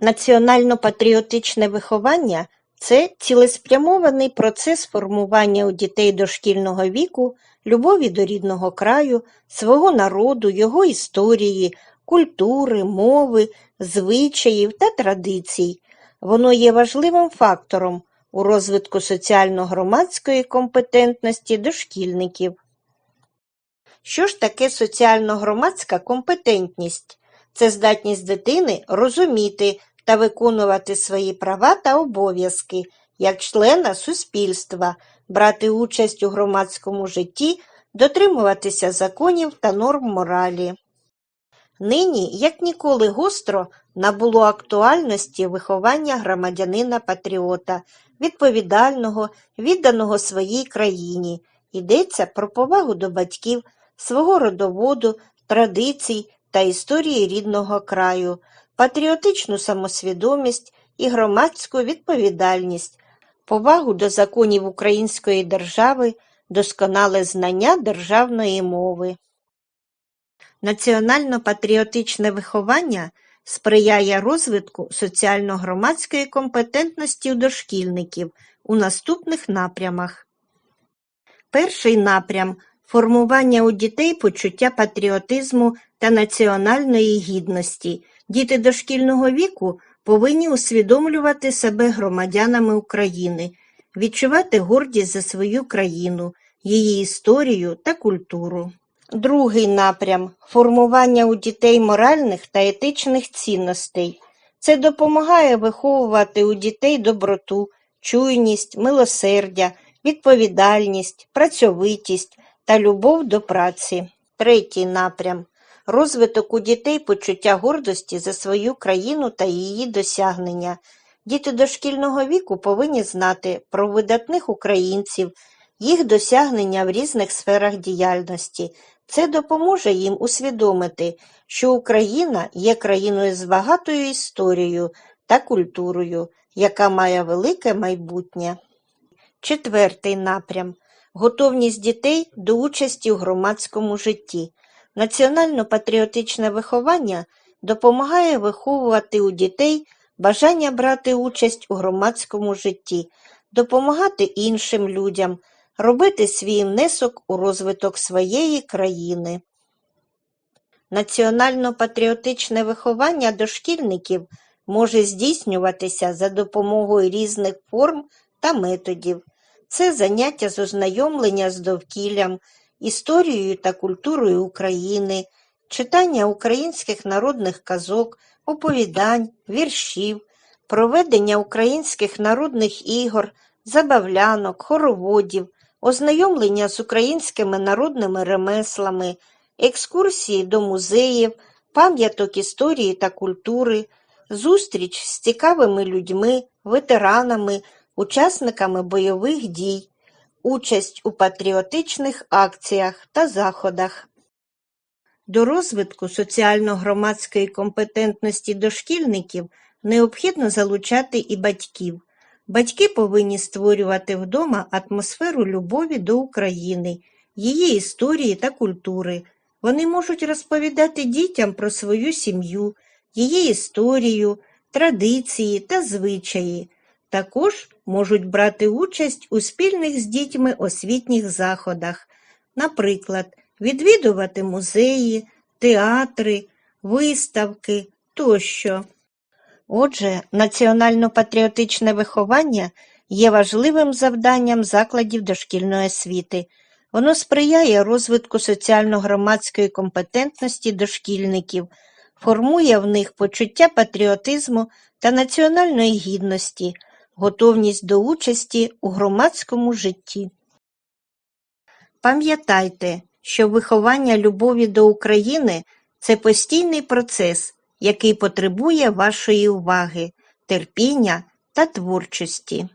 Національно-патріотичне виховання це цілеспрямований процес формування у дітей дошкільного віку любові до рідного краю, свого народу, його історії, культури, мови, звичаїв та традицій. Воно є важливим фактором у розвитку соціально-громадської компетентності дошкільників. Що ж таке соціально-громадська компетентність? Це здатність дитини розуміти та виконувати свої права та обов'язки як члена суспільства, брати участь у громадському житті, дотримуватися законів та норм моралі. Нині, як ніколи гостро, набуло актуальності виховання громадянина-патріота, відповідального, відданого своїй країні. Йдеться про повагу до батьків, свого родоводу, традицій та історії рідного краю, патріотичну самосвідомість і громадську відповідальність, повагу до законів української держави, досконале знання державної мови. Національно-патріотичне виховання сприяє розвитку соціально-громадської компетентності у дошкільників у наступних напрямах. Перший напрям формування у дітей почуття патріотизму та національної гідності. Діти дошкільного віку повинні усвідомлювати себе громадянами України, відчувати гордість за свою країну, її історію та культуру. Другий напрям формування у дітей моральних та етичних цінностей. Це допомагає виховувати у дітей доброту, чуйність, милосердя, відповідальність, працьовитість та любов до праці. Третій напрям розвиток у дітей почуття гордості за свою країну та її досягнення. Діти дошкільного віку повинні знати про видатних українців, їх досягнення в різних сферах діяльності. Це допоможе їм усвідомити, що Україна є країною з багатою історією та культурою, яка має велике майбутнє. Четвертий напрям готовність дітей до участі у громадському житті. Національно-патріотичне виховання допомагає виховувати у дітей бажання брати участь у громадському житті, допомагати іншим людям, робити свій внесок у розвиток своєї країни. Національно-патріотичне виховання дошкільників може здійснюватися за допомогою різних форм та методів. Це заняття з ознайомлення з довкіллям, історією та культурою України, читання українських народних казок, оповідань, віршів, проведення українських народних ігор, забавлянок, хороводів, ознайомлення з українськими народними ремеслами, екскурсії до музеїв, пам'яток історії та культури, зустріч з цікавими людьми, ветеранами, учасниками бойових дій, участь у патріотичних акціях та заходах. До розвитку соціально-громадської компетентності дошкільників необхідно залучати і батьків. Батьки повинні створювати вдома атмосферу любові до України, її історії та культури. Вони можуть розповідати дітям про свою сім'ю, її історію, традиції та звичаї. Також можуть брати участь у спільних з дітьми освітніх заходах, наприклад, відвідувати музеї, театри, виставки тощо. Отже, національно-патріотичне виховання є важливим завданням закладів дошкільної освіти. Воно сприяє розвитку соціально-громадської компетентності дошкільників, формує в них почуття патріотизму та національної гідності, готовність до участі у громадському житті. Пам'ятайте, що виховання любові до України це постійний процес, який потребує вашої уваги, терпіння та творчості.